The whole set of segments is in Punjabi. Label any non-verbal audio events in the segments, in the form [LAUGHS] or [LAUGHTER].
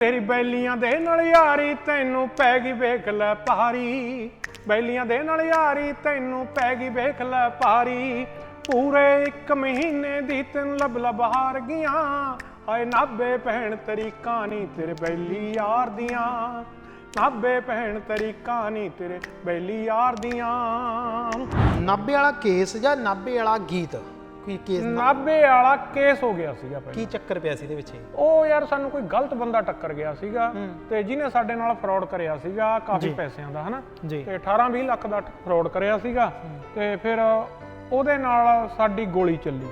ਤੇਰੀ ਬੈਲੀਆਂ ਦੇ ਨਾਲ ਯਾਰੀ ਤੈਨੂੰ ਪੈ ਗਈ ਵੇਖ ਲੈ ਭਾਰੀ ਬੈਲੀਆਂ ਦੇ ਨਾਲ ਯਾਰੀ ਤੈਨੂੰ ਪੈ ਗਈ ਵੇਖ ਲੈ ਭਾਰੀ ਪੂਰੇ ਇੱਕ ਮਹੀਨੇ ਦੀ ਤੈਨੂੰ ਲਬ ਲੱਭ ਹਾਰ ਗਈਆਂ। ਹਾਏ ਨਾਬੇ ਭੈਣ ਤੇਰੀ ਕਹਾਣੀ ਤੇਰੇ ਬੈਲੀ ਯਾਰ ਦੀਆਂ। ਨਾਬੇ ਭੈਣ ਤੇਰੀ ਕਹਾਣੀ ਤੇਰੇ ਬੈਲੀ ਯਾਰ ਦੀਆਂ। ਨਾਭੇ ਵਾਲਾ ਕੇਸ ਜਾਂ ਨਾਭੇ ਵਾਲਾ ਗੀਤ? ਕੀ ਕੇਸ ਨਾਬੇ ਵਾਲਾ ਕੇਸ ਹੋ ਗਿਆ ਸੀਗਾ ਪਹਿਲਾਂ। ਕੀ ਚੱਕਰ ਪਿਆ ਸੀ ਇਹਦੇ ਵਿੱਚ ਉਹ ਯਾਰ ਸਾਨੂੰ ਕੋਈ ਗਲਤ ਬੰਦਾ ਟੱਕਰ ਗਿਆ ਸੀਗਾ ਤੇ ਜਿਹਨੇ ਸਾਡੇ ਨਾਲ ਫਰਾਡ ਕਰਿਆ ਸੀਗਾ ਕਾਫੀ ਪੈਸਿਆਂ ਦਾ ਹਨਾ? ਜੀ। ਤੇ 18-20 ਲੱਖ ਦਾ ਫਰਾਡ ਕਰਿਆ ਸੀਗਾ ਤੇ ਫਿਰ ਉਹਦੇ ਨਾਲ ਸਾਡੀ ਗੋਲੀ ਚੱਲੀ।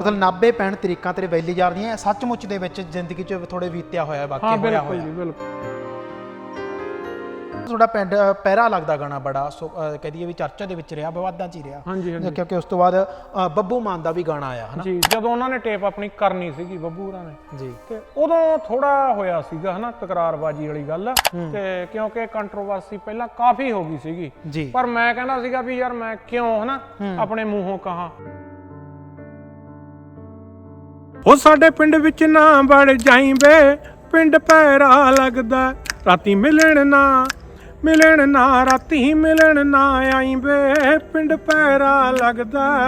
ਮਤਲਬ ਨਾਭੇ ਪੈਣ ਤਰੀਕਾਂ ਤੇਰੇ ਵੈਲੀ ਜਾ ਰਹੀਆਂ ਸੱਚਮੁੱਚ ਦੇ ਵਿੱਚ ਜ਼ਿੰਦਗੀ 'ਚ ਥੋੜੇ ਬੀਤਿਆ ਹੋਇਆ ਹਾਂ ਵਾਕਿਆ ਹੋਇਆ ਬਿਲਕੁਲ ਹੋਇਆ। ਜੀ ਬਿਲਕੁਲ। ਤੁਹਾਡਾ ਪਿੰਡ ਪਹਿਰਾ ਲੱਗਦਾ ਗਾਣਾ ਬੜਾ ਸੋ, ਅ, ਕਹਿ ਦਈਏ ਵੀ ਚਰਚਾ ਦੇ ਵਿੱਚ ਰਿਹਾ ਵਿਵਾਦਾਂ 'ਚ ਹੀ ਰਿਹਾ। ਹਾਂਜੀ ਹਾਂਜੀ। ਕਿਉਂਕਿ ਉਸ ਤੋਂ ਬਾਅਦ ਬੱਬੂ ਮਾਨ ਦਾ ਵੀ ਗਾਣਾ ਆਇਆ ਹਨਾ? ਜੀ ਜਦੋਂ ਉਹਨਾਂ ਨੇ ਟੇਪ ਆਪਣੀ ਕਰਨੀ ਸੀਗੀ ਬੱਬੂ ਹੋਰਾਂ ਨੇ। ਜੀ। ਤੇ ਉਦੋਂ ਥੋੜਾ ਹੋਇਆ ਸੀਗਾ ਹਨਾ ਤਕਰਾਰਬਾਜੀ ਵਾਲੀ ਗੱਲ। ਤੇ ਕਿਉਂਕਿ ਕੰਟਰੋਵਰਸੀ ਪਹਿਲਾਂ ਕਾਫੀ ਹੋ ਗਈ ਸੀਗੀ। ਪਰ ਮੈਂ ਕਹਿੰਦਾ ਸੀਗਾ ਵੀ ਯਾਰ ਮੈਂ ਕਿਉਂ ਹਨਾ ਆਪਣੇ ਮੂੰਹੋਂ ਕਹਾ? ਉਹ ਸਾਡੇ ਪਿੰਡ ਵਿੱਚ ਨਾ ਵੜ ਜਾਈਂ ਵੇ ਪਿੰਡ ਪੈਰਾ ਲੱਗਦਾ ਰਾਤੀ ਮਿਲਣ ਨਾ ਮਿਲਣ ਨਾ, ਰਾਤੀ ਮਿਲਣ ਨਾ ਆਈਂ ਵੇ, ਪਿੰਡ ਪੈਰਾ ਲੱਗਦਾ।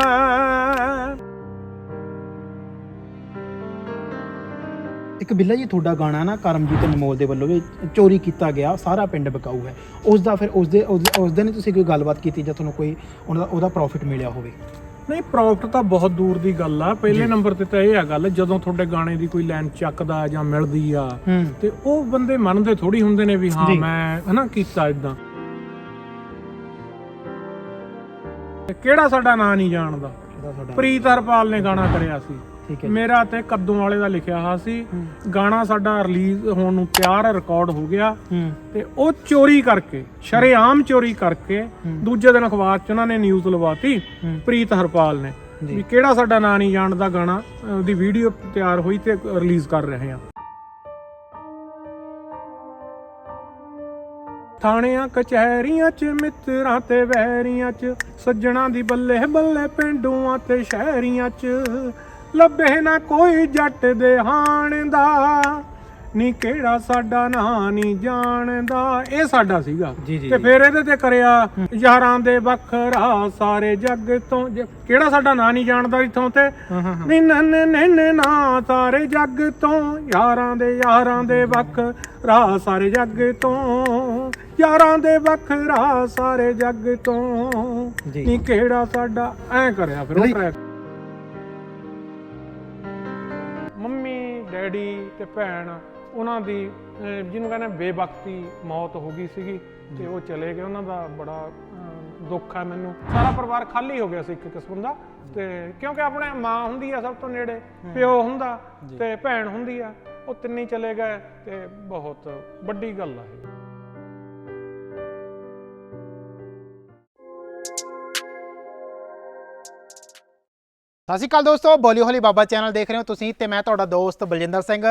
ਇੱਕ ਬਿੱਲਾ ਜੀ, ਤੁਹਾਡਾ ਗਾਣਾ ਨਾ ਕਰਮਜੀਤ ਅਨਮੋਲ ਦੇ ਵੱਲੋਂ ਵੀ ਚੋਰੀ ਕੀਤਾ ਗਿਆ, ਸਾਰਾ ਪਿੰਡ ਬਕਾਊ ਹੈ। ਉਸ ਦਾ ਫਿਰ, ਉਸ ਦੇ, ਉਸ ਉਸ ਦਿਨ ਤੁਸੀਂ ਕੋਈ ਗੱਲਬਾਤ ਕੀਤੀ ਜਾਂ ਤੁਹਾਨੂੰ ਕੋਈ ਉਹਨਾਂ ਦਾ ਉਹਦਾ ਪ੍ਰੋਫਿਟ ਮਿਲਿਆ ਹੋਵੇ? ਨਹੀਂ ਪ੍ਰੋਫਿਟ ਤਾਂ ਬਹੁਤ ਦੂਰ ਦੀ ਗੱਲ ਆ। ਪਹਿਲੇ ਨੰਬਰ ਤੇ ਤਾਂ ਇਹ ਆ ਗੱਲ ਜਦੋਂ ਤੁਹਾਡੇ ਗਾਣੇ ਦੀ ਕੋਈ ਲਾਈਨ ਚੱਕਦਾ ਜਾਂ ਮਿਲਦੀ ਆ ਤੇ ਉਹ ਬੰਦੇ ਮੰਨਦੇ ਥੋੜੀ ਹੁੰਦੇ ਨੇ ਵੀ ਹਾਂ। ਮੈਂ ਹਨਾ ਕੀਤਾ ਇਦਾਂ ਕਿਹੜਾ ਸਾਡਾ ਨਾਂ ਨਹੀਂ ਜਾਣਦਾ? ਪ੍ਰੀਤ ਹਰਪਾਲ ਨੇ ਗਾਣਾ ਕਰਿਆ ਸੀ। ਠੀਕ ਹੈ ਮੇਰਾ ਤੇ ਕੱਦੋਂ ਵਾਲੇ ਦਾ ਲਿਖਿਆ ਹੋਇਆ ਸੀ। ਗਾਣਾ ਸਾਡਾ ਰਿਲੀਜ਼ ਹੋਣ ਨੂੰ ਤਿਆਰ ਰਿਕਾਰਡ ਹੋ ਗਿਆ। ਹੂੰ। ਤੇ ਉਹ ਚੋਰੀ ਕਰਕੇ ਸ਼ਰੇਆਮ ਚੋਰੀ ਕਰਕੇ ਦੂਜੇ ਦਿਨ ਅਖਬਾਰ 'ਚ ਉਹਨਾਂ ਨੇ ਨਿਊਜ਼ ਲਵਾਤੀ ਹੂੰ। ਪ੍ਰੀਤ ਹਰਪਾਲ ਨੇ ਜੀ। ਵੀ ਕਿਹੜਾ ਸਾਡਾ ਨਾਂ ਨਹੀਂ ਜਾਣਦਾ ਗਾਣਾ ਅਹ ਉਹਦੀ ਵੀਡੀਓ ਤਿਆਰ ਹੋਈ ਤੇ ਰਿਲੀਜ਼ ਕਰ ਰਹੇ ਆ ਥਾਣਿਆਂ ਕਚਹਿਰੀਆਂ 'ਚ ਮਿੱਤਰਾਂ ਤੇ ਵੈਰੀਆਂ 'ਚ ਸੱਜਣਾ ਦੀ ਬੱਲੇ ਬੱਲੇ ਪਿੰਡੂਆਂ ਤੇ ਸ਼ਹਿਰੀਆਂ 'ਚ। ਲੱਭੇ ਨਾ ਕੋਈ ਜੱਟ ਦੇ ਹਾਣ ਦਾ। ਨੀ ਕਿਹੜਾ ਸਾਡਾ ਨਾਂ ਨਹੀਂ ਜਾਣਦਾ। ਇਹ ਸਾਡਾ ਸੀਗਾ। ਜੀ, ਜੀ, ਤੇ ਜੀ। ਫਿਰ ਇਹਦੇ ਤੇ ਕਰਿਆ ਯਾਰਾਂ ਦੇ ਵੱਖਰਾ ਸਾਰੇ ਜੱਗ ਤੋਂ। ਜੇ- ਕਿਹੜਾ ਸਾਡਾ ਨਾਂ ਨਹੀਂ ਜਾਣਦਾ ਇਥੋਂ ਤੇ? ਹਾਂ ਹਾਂ ਹਾਂ। ਨੀ ਨਨ ਨਨ ਨਾ ਸਾਰੇ ਜੱਗ ਤੋਂ। ਯਾਰਾਂ ਦੇ ਯਾਰਾਂ ਦੇ ਵੱਖ ਰਾਹ ਸਾਰੇ ਜੱਗ ਤੋਂ। ਯਾਰਾਂ ਦੇ ਵੱਖ ਰਾਹ ਸਾਰੇ ਜੱਗ ਤੋਂ। ਜੀ। ਨੀ ਕਿਹੜਾ ਸਾਡਾ ਐ ਕਰਿਆ ਫਿਰ ਉਹ ਨਹੀਂ। ਟਰੈਕ ਡੈਡੀ ਤੇ ਭੈਣ ਉਹਨਾਂ ਦੀ ਜਿਹਨੂੰ ਕਹਿੰਦੇ ਬੇਵਕਤੀ ਮੌਤ ਹੋ ਗਈ ਸੀਗੀ ਤੇ ਉਹ ਚਲੇ ਗਏ। ਉਹਨਾਂ ਦਾ ਬੜਾ ਦੁੱਖ ਹੈ ਮੈਨੂੰ। ਸਾਰਾ ਪਰਿਵਾਰ ਖਾਲੀ ਹੋ ਗਿਆ ਸੀ ਇੱਕ ਕਿਸਮ ਦਾ। ਤੇ ਕਿਉਂਕਿ ਆਪਣੇ ਮਾਂ ਹੁੰਦੀ ਆ ਸਭ ਤੋਂ ਨੇੜੇ ਪਿਓ ਹੁੰਦਾ ਤੇ ਭੈਣ ਹੁੰਦੀ ਆ ਉਹ ਤਿੰਨੇ ਚਲੇ ਗਏ ਤੇ ਬਹੁਤ ਵੱਡੀ ਗੱਲ ਆ ਇਹ। ਸਤਿ ਸ਼੍ਰੀ ਅਕਾਲ ਦੋਸਤੋ, ਬੋਲੀ ਹੋਲੀ ਬਾਬਾ ਚੈਨਲ ਦੇਖ ਰਹੇ ਹੋ ਤੁਸੀਂ ਤੇ ਮੈਂ ਤੁਹਾਡਾ ਦੋਸਤ ਬਲਜਿੰਦਰ ਸਿੰਘ।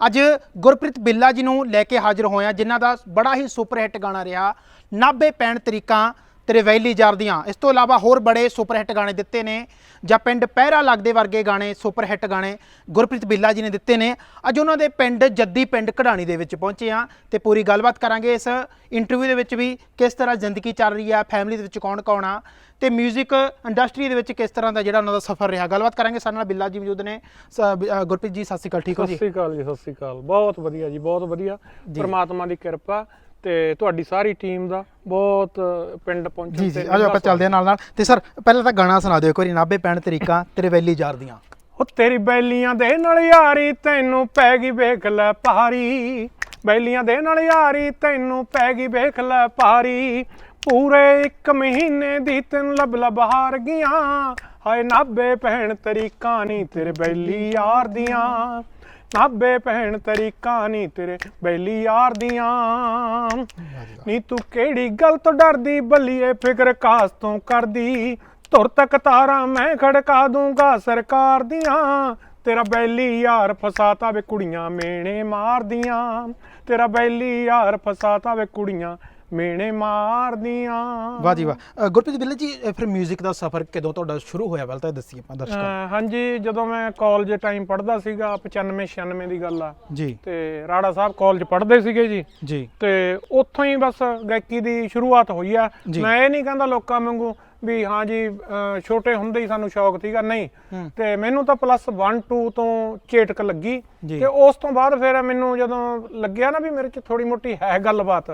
ਅੱਜ ਗੁਰਪ੍ਰੀਤ ਬਿੱਲਾ ਜੀ ਨੂੰ ਲੈ ਕੇ ਹਾਜ਼ਰ ਹੋਇਆ, ਜਿਨ੍ਹਾਂ ਦਾ ਬੜਾ ਹੀ ਸੁਪਰ ਹਿੱਟ ਗਾਣਾ ਰਿਹਾ, ਨਾਭੇ ਪੈਣ ਤਰੀਕਾਂ। ਤੇਰੇ ਵੈਲੀ ਜਰਦੀਆਂ। ਇਸ ਤੋਂ ਇਲਾਵਾ ਹੋਰ ਬੜੇ ਸੁਪਰ ਹਿੱਟ ਗਾਣੇ ਦਿੱਤੇ ਨੇ। ਜਾਂ ਪਿੰਡ ਪਹਿਰਾ ਲੱਗਦੇ ਵਰਗੇ ਗਾਣੇ ਸੁਪਰ ਹਿੱਟ ਗਾਣੇ ਗੁਰਪ੍ਰੀਤ ਬਿੱਲਾ ਜੀ ਨੇ ਦਿੱਤੇ ਨੇ। ਅੱਜ ਉਹਨਾਂ ਦੇ ਪਿੰਡ ਜੱਦੀ ਪਿੰਡ ਕਢਾਣੀ ਦੇ ਵਿੱਚ ਪਹੁੰਚੇ ਆ ਤੇ ਪੂਰੀ ਗੱਲਬਾਤ ਕਰਾਂਗੇ ਇਸ ਇੰਟਰਵਿਊ ਦੇ ਵਿੱਚ ਵੀ ਕਿਸ ਤਰ੍ਹਾਂ ਜ਼ਿੰਦਗੀ ਚੱਲ ਰਹੀ ਆ ਫੈਮਿਲੀ ਦੇ ਵਿੱਚ ਕੌਣ ਕੌਣ ਆ ਤੇ 뮤직 ਇੰਡਸਟਰੀ ਦੇ ਵਿੱਚ ਕਿਸ ਤਰ੍ਹਾਂ ਦਾ ਜਿਹੜਾ ਉਹਨਾਂ ਦਾ ਸਫ਼ਰ ਰਿਹਾ। ਗੱਲਬਾਤ ਕਰਾਂਗੇ ਸਾਡੇ ਨਾਲ ਬਿੱਲਾ ਜੀ ਮੌਜੂਦ ਨੇ। ਗੁਰਪ੍ਰੀਤ ਜੀ ਸਤਿ ਸ਼੍ਰੀ ਅਕਾਲ ਠੀਕ ਹੋ ਸਤਿ ਜੀ ਸ੍ਰੀ ਅਕਾਲ ਜੀ ਸਤਿ ਸ੍ਰੀ ਅਕਾਲ। ਬਹੁਤ ਵਧੀਆ ਜੀ ਬਹੁਤ ਵਧੀਆ। ਪ੍ਰਮਾਤਮਾ ਦੀ ਕਿਰਪਾ ਤੇ ਤੁਹਾਡੀ ਸਾਰੀ ਟੀਮ ਦਾ ਬਹੁਤ ਪਿੰਡ ਪਹੁੰਚਣ ਜੀ ਜੀ ਆਜੋ ਆਪਾਂ ਚੱਲਦੇ ਹਾਂ ਨਾਲ ਨਾਲ ਤੇ ਸਰ ਪਹਿਲਾਂ ਤਾਂ ਗਾਣਾ ਸੁਣਾ ਦਿਓ ਇੱਕ ਵਾਰੀ ਨਾਭੇ ਪੈਣ ਤਰੀਕਾਂ ਤੇਰੇ ਵੈਲੀ ਜਾਰਦੀਆਂ ਉਹ ਤੇਰੀ ਬੈਲੀਆਂ ਦੇ ਨਾਲ ਯਾਰੀ ਤੈਨੂੰ ਪੈ ਗਈ ਵੇਖ ਲੈ ਭਾਰੀ ਬੈਲੀਆਂ ਦੇ ਨਾਲ ਯਾਰੀ ਤੈਨੂੰ ਪੈ ਗਈ ਵੇਖ ਲੈ ਭਾਰੀ ਪੂਰੇ ਇੱਕ ਮਹੀਨੇ ਦੀ ਤੈਨੂੰ ਲੱਭ ਲੱਭ ਹਾਰ ਗਈਆਂ। ਹਾਏ ਨਾਬੇ ਭੈਣ ਤਰੀਕਾ ਨਹੀਂ ਤੇਰੇ ਬੈਲੀ ਯਾਰ ਦੀਆਂ। ਨਾਬੇ ਭੈਣ ਤਰੀਕਾ ਨਹੀਂ ਤੇਰੇ ਬੈਲੀ ਯਾਰ ਦੀਆਂ। ਨੀ ਤੂੰ ਕਿਹੜੀ ਗੱਲ ਤੋਂ ਡਰਦੀ ਬੱਲੀਏ ਫਿਕਰ ਕਾਸ ਤੋਂ ਕਰਦੀ। ਧੁਰ ਤੱਕ ਤਾਰਾ ਮੈਂ ਖੜਕਾ ਦੂੰਗਾ ਸਰਕਾਰ ਦੀਆਂ। ਤੇਰਾ ਬੈਲੀ ਯਾਰ ਫਸਾਤਾ ਵੇ ਕੁੜੀਆਂ ਮੇਣੇ ਮਾਰਦੀਆਂ। ਤੇਰਾ ਬੈਲੀ ਯਾਰ ਫਸਾਤਾ ਵੇ ਕੁੜੀਆਂ ਮੇਣੇ ਮਾਰਦੀਆਂ। ਵਾਹ ਜੀ ਵਾਹ। ਅ, ਗੁਰਪ੍ਰੀਤ ਬਿੱਲਾ ਜੀ ਅ, ਫਿਰ 뮤직 ਦਾ ਸਫ਼ਰ ਕਦੋਂ ਤੁਹਾਡਾ ਸ਼ੁਰੂ ਹੋਇਆ? ਪਹਿਲਾਂ ਤਾਂ ਇਹ ਦੱਸੀਏ ਆਪਾਂ ਦਰਸ਼ਕਾਂ ਅਹ ਹਾਂਜੀ ਜਦੋਂ ਮੈਂ ਕਾਲਜ ਟਾਈਮ ਪੜ੍ਹਦਾ ਸੀਗਾ 95 96 ਦੀ ਗੱਲ ਆ। ਜੀ। ਤੇ ਰਾੜਾ ਸਾਹਿਬ ਕਾਲਜ ਪੜ੍ਹਦੇ ਸੀਗੇ ਜੀ। ਜੀ। ਤੇ ਉੱਥੋਂ ਹੀ ਬਸ ਗਾਇਕੀ ਦੀ ਸ਼ੁਰੂਆਤ ਹੋਈ ਆ। ਜੀ। ਮੈਂ ਇਹ ਨਹੀਂ ਕਹਿੰਦਾ ਲੋਕਾਂ ਵਾਂਗੂ ਵੀ ਹਾਂ ਜੀ ਛੋਟੇ ਹੁੰਦੇ ਹੀ ਸਾਨੂੰ ਸ਼ੌਕ ਸੀਗਾ ਨਹੀਂ। ਤੇ ਮੈਨੂੰ ਤਾਂ ਪਲੱਸ 1 2 ਤੋਂ ਚੇਟਕ ਲੱਗੀ। ਤੇ ਉਸ ਤੋਂ ਬਾਅਦ ਫਿਰ ਮੈਨੂੰ ਜਦੋਂ ਲੱਗਿਆ ਨਾ ਵੀ ਮੇਰੇ 'ਚ ਥੋੜੀ ਮੋਟੀ ਹੈ ਗੱਲਬਾਤ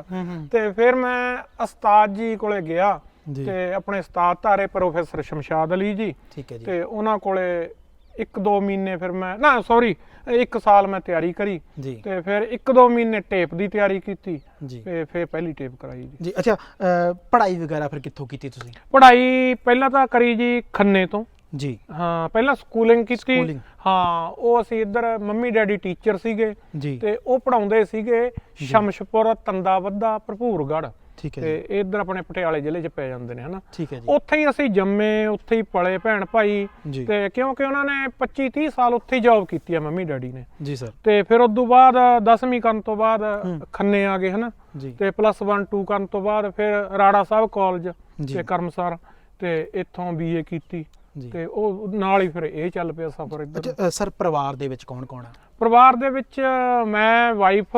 ਤੇ ਫਿਰ ਮੈਂ ਉਸਤਾਦ ਜੀ ਕੋਲੇ ਗਿਆ। ਤੇ ਆਪਣੇ ਉਸਤਾਦ ਧਾਰੇ ਪ੍ਰੋਫੈਸਰ ਸ਼ਮਸ਼ਾਦ ਅਲੀ ਜੀ ਠੀਕ ਹੈ ਜੀ ਤੇ ਉਹਨਾਂ ਕੋਲੇ ਇੱਕ ਦੋ ਮਹੀਨੇ ਫਿਰ ਮੈਂ ਨਾ ਸੌਰੀ ਇੱਕ ਸਾਲ ਮੈਂ ਤਿਆਰੀ ਕਰੀ ਜੀ। ਤੇ ਫਿਰ ਇੱਕ ਦੋ ਮਹੀਨੇ ਟੇਪ ਦੀ ਤਿਆਰੀ ਕੀਤੀ ਜੀ। ਤੇ ਫਿਰ ਪਹਿਲੀ ਟੇਪ ਕਰਾਈ ਜੀ। ਜੀ ਅੱਛਾ ਅ, ਪੜ੍ਹਾਈ ਵਗੈਰਾ ਫਿਰ ਕਿੱਥੋਂ ਕੀਤੀ ਤੁਸੀਂ? ਪੜ੍ਹਾਈ ਪਹਿਲਾਂ ਤਾਂ ਕਰੀ ਜੀ ਖੰਨੇ ਤੋਂ। ਜੀ। ਹਾਂ ਪਹਿਲਾਂ ਸਕੂਲਿੰਗ ਕੀਤੀ। ਹਾਂ ਉਹ ਅਸੀਂ ਇੱਧਰ ਮੰਮੀ ਡੈਡੀ ਟੀਚਰ ਸੀਗੇ ਜੀ। ਤੇ ਉਹ ਪੜਾਉਂਦੇ ਸੀਗੇ ਸ਼ਮਸ਼ਪੁਰ ਤੰਦਾ ਵੱਧਾ ਭਰਪੂਰਗੜ੍ਹ। ਠੀਕ ਹੈ ਤੇ ਇੱਧਰ ਆਪਣੇ ਪਟਿਆਲੇ ਜ਼ਿਲ੍ਹੇ 'ਚ ਪੈ ਜਾਂਦੇ ਨੇ ਹਨਾ? ਠੀਕ ਹੈ ਜੀ। ਉੱਥੇ ਹੀ ਅਸੀਂ ਜੰਮੇ ਉੱਥੇ ਹੀ ਪਲੇ ਭੈਣ ਭਾਈ ਤੇ ਕਿਉਂਕਿ ਉਹਨਾਂ ਨੇ 25 30 ਸਾਲ ਉੱਥੇ ਹੀ ਜੌਬ ਕੀਤੀ ਆ ਮੰਮੀ ਡੈਡੀ ਨੇ। ਜੀ ਸਰ। ਤੇ ਫਿਰ ਉਸ ਤੋਂ ਬਾਅਦ 10ਵੀਂ ਕਰਨ ਤੋਂ ਬਾਅਦ ਖੰਨੇ ਆ ਗਏ ਹਨਾ? ਤੇ ਪਲੱਸ 1 2 ਕਰਨ ਤੋਂ ਬਾਅਦ ਫਿਰ ਰਾੜਾ ਸਾਹਿਬ ਕਾਲਜ। ਤੇ ਕਰਮਸਰ ਤੇ ਇੱਥੋਂ ਬੀਏ ਕੀਤੀ। ਤੇ ਉਹ ਨਾਲ ਹੀ ਫਿਰ ਇਹ ਚੱਲ ਪਿਆ ਸਫ਼ਰ ਇੱਧਰ। ਸਰ ਪਰਿਵਾਰ ਦੇ ਵਿੱਚ ਕੌਣ ਕੌਣ ਹੈ ਪਰਿਵਾਰ ਦੇ ਵਿੱਚ ਮੈਂ ਵਾਈਫ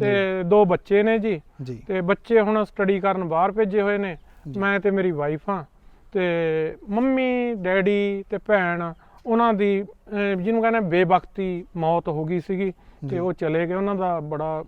ਤੇ ਦੋ ਬੱਚੇ ਨੇ ਜੀ। ਤੇ ਬੱਚੇ ਹੁਣ ਸਟੱਡੀ ਕਰਨ ਬਾਹਰ ਭੇਜੇ ਹੋਏ ਨੇ। ਮੈਂ ਤੇ ਮੇਰੀ ਵਾਈਫ ਆ ਤੇ ਮੰਮੀ ਡੈਡੀ ਤੇ ਭੈਣ ਉਹਨਾਂ ਦੀ ਜਿਹਨੂੰ ਕਹਿੰਦੇ ਬੇਵਕਤੀ ਮੌਤ ਹੋ ਗਈ ਸੀਗੀ। ਤੇ ਉਹ ਚਲੇ ਗਏ। ਉਹਨਾਂ ਦਾ ਬੜਾ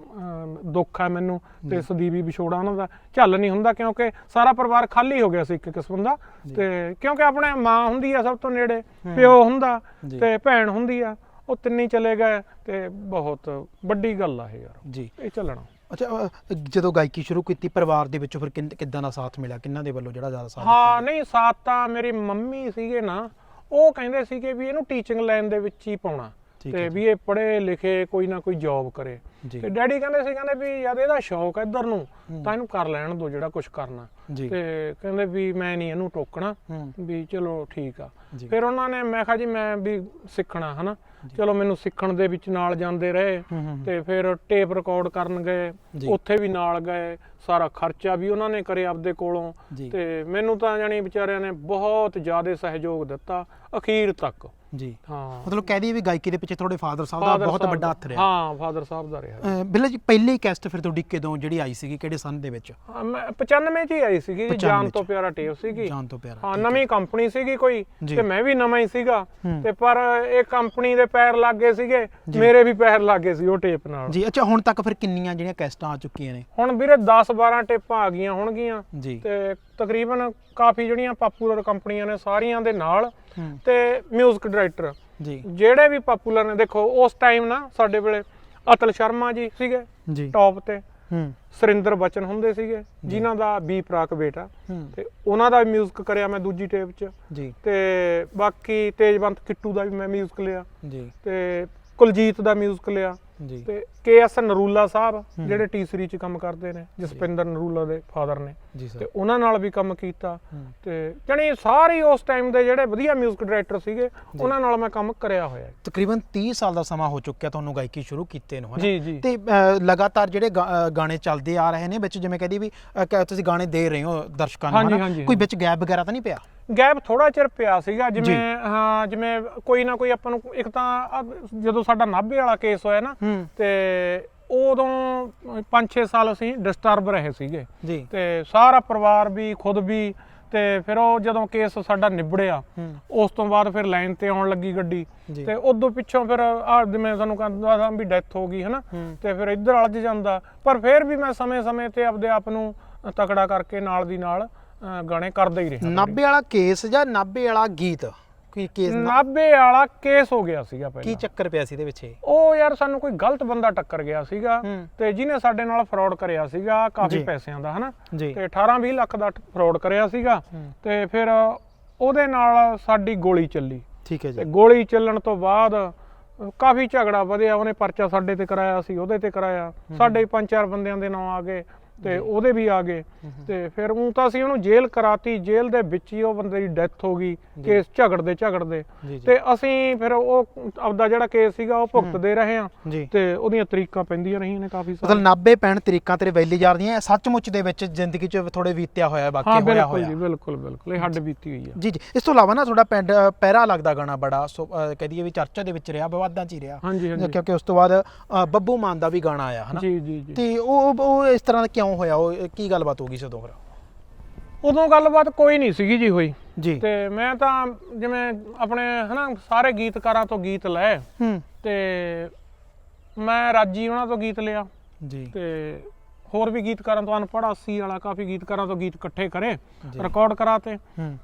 ਦੁੱਖ ਹੈ ਮੈਨੂੰ। ਤੇ ਸਦੀਵੀ ਵਿਛੋੜਾ ਉਹਨਾਂ ਦਾ ਝੱਲ ਨਹੀਂ ਹੁੰਦਾ ਕਿਉਂਕਿ ਸਾਰਾ ਪਰਿਵਾਰ ਖਾਲੀ ਹੋ ਗਿਆ ਸੀ ਇੱਕ ਕਿਸਮ ਦਾ। ਤੇ ਕਿਉਂਕਿ ਆਪਣੇ ਮਾਂ ਹੁੰਦੀ ਆ ਸਭ ਤੋਂ ਨੇੜੇ ਪਿਓ ਹੁੰਦਾ। ਤੇ ਭੈਣ ਹੁੰਦੀ ਆ। ਉਹ ਤਿੰਨੇ ਚਲੇ ਗਏ ਤੇ ਬਹੁਤ ਵੱਡੀ ਗੱਲ ਆ ਇਹ ਯਾਰ। ਜੀ। ਇਹ ਚੱਲਣਾ। ਅੱਛਾ ਜਦੋਂ ਗਾਇਕੀ ਸ਼ੁਰੂ ਕੀਤੀ ਪਰਿਵਾਰ ਦੇ ਵਿੱਚੋਂ ਫਿਰ ਕਿੱਦਾਂ ਦਾ ਸਾਥ ਮਿਲਿਆ? ਕਿੰਨਾਂ ਦੇ ਵੱਲੋਂ ਜਿਹੜਾ ਜ਼ਿਆਦਾ ਸਾਥ ਹਾਂ ਨਹੀਂ ਸਾਥ ਤਾਂ ਮੇਰੀ ਮੰਮੀ ਸੀਗੇ ਨਾ ਉਹ ਕਹਿੰਦੇ ਸੀਗੇ ਵੀ ਇਹਨੂੰ ਟੀਚਿੰਗ ਲਾਈਨ ਦੇ ਵਿੱਚ ਹੀ ਪਾਉਣਾ। ਤੇ ਵੀ ਇਹ ਪੜ੍ਹੇ ਲਿਖੇ ਕੋਈ ਨਾ ਕੋਈ ਜੌਬ ਕਰੇ। ਤੇ ਡੈਡੀ ਕਹਿੰਦੇ ਸੀ ਕਹਿੰਦੇ ਵੀ ਜਦ ਇਹਦਾ ਸ਼ੌਕ ਹੈ ਇੱਧਰ ਨੂੰ ਤਾਂ ਇਹਨੂੰ ਕਰ ਲੈਣ ਦੋ ਜਿਹੜਾ ਕੁਝ ਕਰਨਾ। ਤੇ ਕਹਿੰਦੇ ਵੀ ਮੈਂ ਨਹੀਂ ਇਹਨੂੰ ਟੋਕਣਾ ਵੀ ਚਲੋ ਠੀਕ ਆ। ਫਿਰ ਉਹਨਾਂ ਨੇ ਮੈਂ ਕਿਹਾ ਜੀ ਮੈਂ ਵੀ ਸਿੱਖਣਾ ਹਨਾ? ਚਲੋ ਮੈਨੂੰ ਸਿੱਖਣ ਦੇ ਵਿੱਚ ਨਾਲ ਜਾਂਦੇ ਰਹੇ। ਤੇ ਫਿਰ ਟੇਪ ਰਿਕਾਰਡ ਕਰਨ ਗਏ। ਉੱਥੇ ਵੀ ਨਾਲ ਗਏ ਸਾਰਾ ਖਰਚਾ ਵੀ ਉਹਨਾਂ ਨੇ ਕਰਿਆ ਆਪਦੇ ਕੋਲੋਂ। ਤੇ ਮੈਨੂੰ ਤਾਂ ਜਾਨੀ ਵਿਚਾਰਿਆਂ ਨੇ ਬਹੁਤ ਜ਼ਿਆਦਾ ਸਹਿਯੋਗ ਦਿੱਤਾ ਅਖੀਰ ਤੱਕ। ਜੀ। ਹਾਂ। ਮਤਲਬ ਕਹਿ ਦਈਏ ਵੀ ਗਾਇਕੀ ਦੇ ਪਿੱਛੇ ਤੁਹਾਡੇ ਫਾਦਰ ਸਾਹਿਬ ਦਾ Father ਬਹੁਤ ਸਾਹਿਬ ਵੱਡਾ ਹੱਥ ਰਿਹਾ। ਹਾਂ ਫਾਦਰ ਸਾਹਿਬ ਦਾ ਰਿਹਾ। ਅ, ਬਿੱਲਾ ਜੀ ਪਹਿਲੀ ਕੈਸਟ ਫਿਰ ਤੁਹਾਡੀ ਕਦੋਂ ਜਿਹੜੀ ਆਈ ਸੀਗੀ? ਕਿਹੜੇ ਸੰਨ ਦੇ ਵਿੱਚ? ਹਾਂ, ਮੈਂ 95 ਚ ਹੀ ਆਈ ਸੀਗੀ ਜੀ, 95 ਜਾਨ। ਤੋਂ ਪਿਆਰਾ ਟੇਪ ਸੀਗੀ। ਜਾਨ ਤੋਂ ਪਿਆਰਾ ਹਾਂ। ਨਵੀਂ ਕੰਪਨੀ ਸੀਗੀ ਕੋਈ ਜੀ। ਤੇ ਮੈਂ ਵੀ ਨਵਾਂ ਹੀ ਸੀਗਾ। ਹੂੰ। ਤੇ ਪਰ ਇਹ ਕੰਪਨੀ ਦੇ ਪੈਰ ਲੱਗ ਗਏ ਸੀਗੇ ਮੇਰੇ ਵੀ ਪੈਰ ਲੱਗ ਗਏ ਸੀ ਉਹ ਟੇਪ ਨਾਲ। ਜੀ ਅੱਛਾ ਹੁਣ ਤੱਕ ਫਿਰ ਕਿੰਨੀਆਂ ਜਿਹੜੀਆਂ ਕੈਸਟਾਂ ਆ ਚੁੱਕੀਆਂ ਨੇ? ਹੁਣ ਵੀਰੇ 10 12 ਟੇਪਾਂ ਆ ਗਈਆਂ ਹੋਣਗੀਆਂ। ਜੀ। ਤੇ ਤਕਰੀਬਨ ਕਾਫੀ ਜਿਹੜੀਆਂ ਪਪੂਲਰ ਕੰਪਨੀਆਂ ਨੇ ਸਾਰੀਆਂ ਦੇ ਨਾਲ ਤੇ 뮤직 ਡਾਇਰੈਕਟਰ ਜੀ। ਜਿਹੜੇ ਵੀ ਪਪੂਲਰ ਨੇ ਦੇਖੋ ਉਸ ਟਾਈਮ ਨਾ ਸਾਡੇ ਵੇਲੇ ਅਤਲ ਸ਼ਰਮਾ ਜੀ ਸੀਗੇ ਜੀ। ਟੌਪ ਤੇ। ਹੂੰ। ਸਰਿੰਦਰ ਬਚਨ ਹੁੰਦੇ ਸੀਗੇ ਜਿਨ੍ਹਾਂ ਦਾ ਬੀ ਪ੍ਰਾਕ ਬੇਟਾ। ਤੇ ਉਹਨਾਂ ਦਾ ਵੀ ਮਿਊਜ਼ਿਕ ਕਰਿਆ ਮੈਂ ਦੂਜੀ ਟੇਪ 'ਚ। ਤੇ ਬਾਕੀ ਤੇਜਵੰਤ ਕਿੱਟੂ ਦਾ ਵੀ ਮੈਂ ਮਿਊਜ਼ਿਕ ਲਿਆ। ਤੇ ਕੁਲਜੀਤ ਦਾ ਮਿਊਜ਼ਿਕ ਲਿਆ। ਜੀ। ਤੇ ਕੇਐਸ ਨਰੂਲਾ ਸਾਹਿਬ ਜਿਹੜੇ ਟੀਸਰੀ ਚ ਕੰਮ ਕਰਦੇ ਨੇ ਜਸਪਿੰਦਰ ਨਰੂਲਾ ਦੇ ਫਾਦਰ ਨੇ। ਤੇ ਉਹਨਾਂ ਨਾਲ ਵੀ ਕੰਮ ਕੀਤਾ। ਤੇ ਜਣੀ ਸਾਰੇ ਉਸ ਟਾਈਮ ਦੇ ਜਿਹੜੇ ਵਧੀਆ 뮤직 ਡਾਇਰੈਕਟਰ ਸੀਗੇ ਉਹਨਾਂ ਨਾਲ ਮੈਂ ਕੰਮ ਕਰਿਆ ਹੋਇਆ ਤਕਰੀਬਨ 30 ਸਾਲ ਦਾ ਸਮਾਂ ਹੋ ਚੁੱਕਿਆ ਤੁਹਾਨੂੰ ਗਾਇਕੀ ਸ਼ੁਰੂ ਕੀਤੇ ਨੂੰ ਹਨਾ? ਤੇ ਲਗਾਤਾਰ ਜਿਹੜੇ ਗਾਣੇ ਚੱਲਦੇ ਆ ਰਹੇ ਨੇ ਵਿੱਚ ਜਿਵੇਂ ਕਹਿੰਦੀ ਵੀ ਤੁਸੀਂ ਗਾਣੇ ਦੇ ਰਹੇ ਹੋ ਦਰਸ਼ਕਾਂ ਨੂੰ ਕੋਈ ਵਿੱਚ ਗੈਪ ਵਗੈਰਾ ਤਾਂ ਨਹੀਂ ਪਿਆ? ਗੈਪ ਥੋੜਾ ਚਿਰ ਪਿਆ ਸੀਗਾ ਜਿਵੇਂ ਹਾਂ ਜਿਵੇਂ ਕੋਈ ਨਾ ਕੋਈ ਆਪਾਂ ਨੂੰ ਇੱਕ ਤਾਂ ਜਦੋਂ ਸਾਡਾ ਨਾਭੇ ਵਾਲਾ ਕੇਸ ਹੋਇਆ ਨਾ ਤੇ ਉਦੋਂ 5-6 ਸਾਲ ਅਸੀਂ ਡਿਸਟਰਬ ਰਹੇ ਸੀਗੇ। ਤੇ ਸਾਰਾ ਪਰਿਵਾਰ ਵੀ ਖੁਦ ਵੀ ਤੇ ਫਿਰ ਉਹ ਜਦੋਂ ਕੇਸ ਸਾਡਾ ਨਿਬੜਿਆ ਉਸ ਤੋਂ ਬਾਅਦ ਫਿਰ ਲਾਈਨ ਤੇ ਆਉਣ ਲੱਗੀ ਗੱਡੀ। ਤੇ ਉਦੋਂ ਪਿੱਛੋਂ ਫਿਰ ਆ ਜਿਵੇਂ ਤੁਹਾਨੂੰ ਕਹਿੰਦਾ ਵੀ ਡੈਥ ਹੋ ਗਈ ਹਨਾ? ਤੇ ਫਿਰ ਇੱਧਰ ਅਲਝ ਜਾਂਦਾ। ਪਰ ਫਿਰ ਵੀ ਮੈਂ ਸਮੇਂ-ਸਮੇਂ ਤੇ ਆਪਦੇ ਆਪ ਨੂੰ ਤਕੜਾ ਕਰਕੇ ਨਾਲ ਦੀ ਨਾਲ ਗਾਣੇ ਕਰਦਾ ਹੀ ਰਿਹਾ ਨਾਭੇ ਵਾਲਾ ਕੇਸ ਜਾਂ ਨਾਭੇ ਵਾਲਾ ਗੀਤ? ਕੀ ਕੇਸ ਨਾਭੇ ਵਾਲਾ ਕੇਸ ਹੋ ਗਿਆ ਸੀਗਾ ਕੀ ਪਹਿਲਾਂ ਚੱਕਰ ਪਿਆ ਸੀ ਇਹਦੇ ਵਿੱਚ ਇਹ? ਉਹ ਯਾਰ ਸਾਨੂੰ ਕੋਈ ਗਲਤ ਬੰਦਾ ਟੱਕਰ ਗਿਆ ਸੀਗਾ ਹੂੰ। ਤੇ ਜਿਹਨੇ ਸਾਡੇ ਨਾਲ ਫਰਾਡ ਕਰਿਆ ਸੀਗਾ ਕਾਫੀ ਜੀ। ਪੈਸਿਆਂ ਦਾ ਹਨਾ? ਜੀ। ਤੇ 18-20 ਲੱਖ ਦਾ ਫਰਾਡ ਕਰਿਆ ਸੀਗਾ ਹੂੰ। ਤੇ ਫਿਰ ਉਹਦੇ ਨਾਲ ਸਾਡੀ ਗੋਲੀ ਚੱਲੀ। ਠੀਕ ਹੈ ਤੇ ਜੀ ਗੋਲੀ ਚੱਲਣ ਤੋਂ ਬਾਅਦ ਅ, ਕਾਫੀ ਝਗੜਾ ਵਧਿਆ ਉਹਨੇ ਪਰਚਾ ਸਾਡੇ ਤੇ ਕਰਾਇਆ ਸੀ ਉਹਦੇ ਤੇ ਕਰਾਇਆ। ਸਾਡੇ ਪੰਜ ਚਾਰ ਬੰਦਿਆਂ ਦੇ ਨਾਂ ਆ ਗਏ। ਤੇ ਉਹਦੇ ਵੀ ਆ ਗਏ। ਤੇ ਫਿਰ ਉਹ ਤਾਂ ਅਸੀਂ ਉਹਨੂੰ ਜੇਲ੍ਹ ਕਰਾਤੀ ਜੇਲ੍ਹ ਦੇ ਵਿੱਚ ਹੀ ਉਹ ਬੰਦੇ ਦੀ ਡੈਥ ਹੋ ਗਈ ਕੇਸ ਝਗੜਦੇ ਝਗੜਦੇ। ਤੇ ਅਸੀਂ ਫਿਰ ਉਹ ਆਪਦਾ ਜਿਹੜਾ ਕੇਸ ਸੀਗਾ ਉਹ ਭੁਗਤਦੇ ਰਹੇ ਜੀ। ਤੇ ਉਹਦੀਆਂ ਤਰੀਕਾਂ ਪੈਂਦੀਆਂ ਰਹੀਆਂ ਨੇ ਕਾਫੀ ਸਾਲ ਮਤਲਬ 90 ਪੈਣ ਤਰੀਕਾਂ ਤੇਰੇ ਵੈਲੀ ਜਾਂਦੀਆਂ ਸੱਚਮੁੱਚ ਦੇ ਵਿੱਚ ਜ਼ਿੰਦਗੀ 'ਚ ਥੋੜੇ ਬੀਤਿਆ ਹੋਇਆ ਵਾਕਿਆ ਹੋਇਆ ਬਿਲਕੁਲ ਹੋਇਆ। ਜੀ ਬਿਲਕੁਲ ਬਿਲਕੁਲ ਇਹ ਹੱਡ ਬੀਤੀ ਹੋਈ ਆ। ਜੀ ਜੀ। ਇਸ ਤੋਂ ਇਲਾਵਾ ਨਾ ਤੁਹਾਡਾ ਪਿੰਡ ਅ, ਪਹਿਰਾ ਲੱਗਦਾ ਗਾਣਾ ਬੜਾ ਸੋ, ਅ, ਕਹਿ ਦਈਏ ਵੀ ਚਰਚਾ ਦੇ ਵਿੱਚ ਰਿਹਾ ਵਿਵਾਦਾਂ 'ਚ ਹੀ ਰਿਹਾ। ਕਿਉਂਕਿ ਉਸ ਤੋਂ ਬਾਅਦ ਬੱਬੂ ਮਾਨ ਦਾ ਵੀ ਗਾਣਾ ਆਇਆ ਹਨਾ? ਜੀ ਜੀ ਜੀ। ਤੇ ਉਹ ਉਹ ਇਸ ਤਰ੍ਹਾਂ ਦਾ ਕਿਉਂ ਹੋਇਆ? ਉਹ ਕੀ ਗੱਲਬਾਤ ਹੋ ਗਈ ਸੀ ਉਦੋਂ ਫਿਰ? ਉਦੋਂ ਗੱਲਬਾਤ ਕੋਈ ਨਹੀਂ ਸੀਗੀ ਜੀ ਹੋਈ। ਜੀ। ਤੇ ਮੈਂ ਤਾਂ ਜਿਵੇਂ ਆਪਣੇ ਹਨਾ ਸਾਰੇ ਗੀਤਕਾਰਾਂ ਤੋਂ ਗੀਤ ਲਏ। ਹੂੰ। ਤੇ ਮੈਂ ਰਾਜੀ ਉਹਨਾਂ ਤੋਂ ਗੀਤ ਲਿਆ। ਜੀ। ਤੇ ਹੋਰ ਵੀ ਗੀਤਕਾਰਾਂ ਤੋਂ ਅਨਪੜ੍ਹ 80 ਵਾਲਾ ਕਾਫੀ ਗੀਤਕਾਰਾਂ ਤੋਂ ਗੀਤ ਇਕੱਠੇ ਕਰੇ। ਰਿਕਾਰਡ ਕਰਾਤੇ।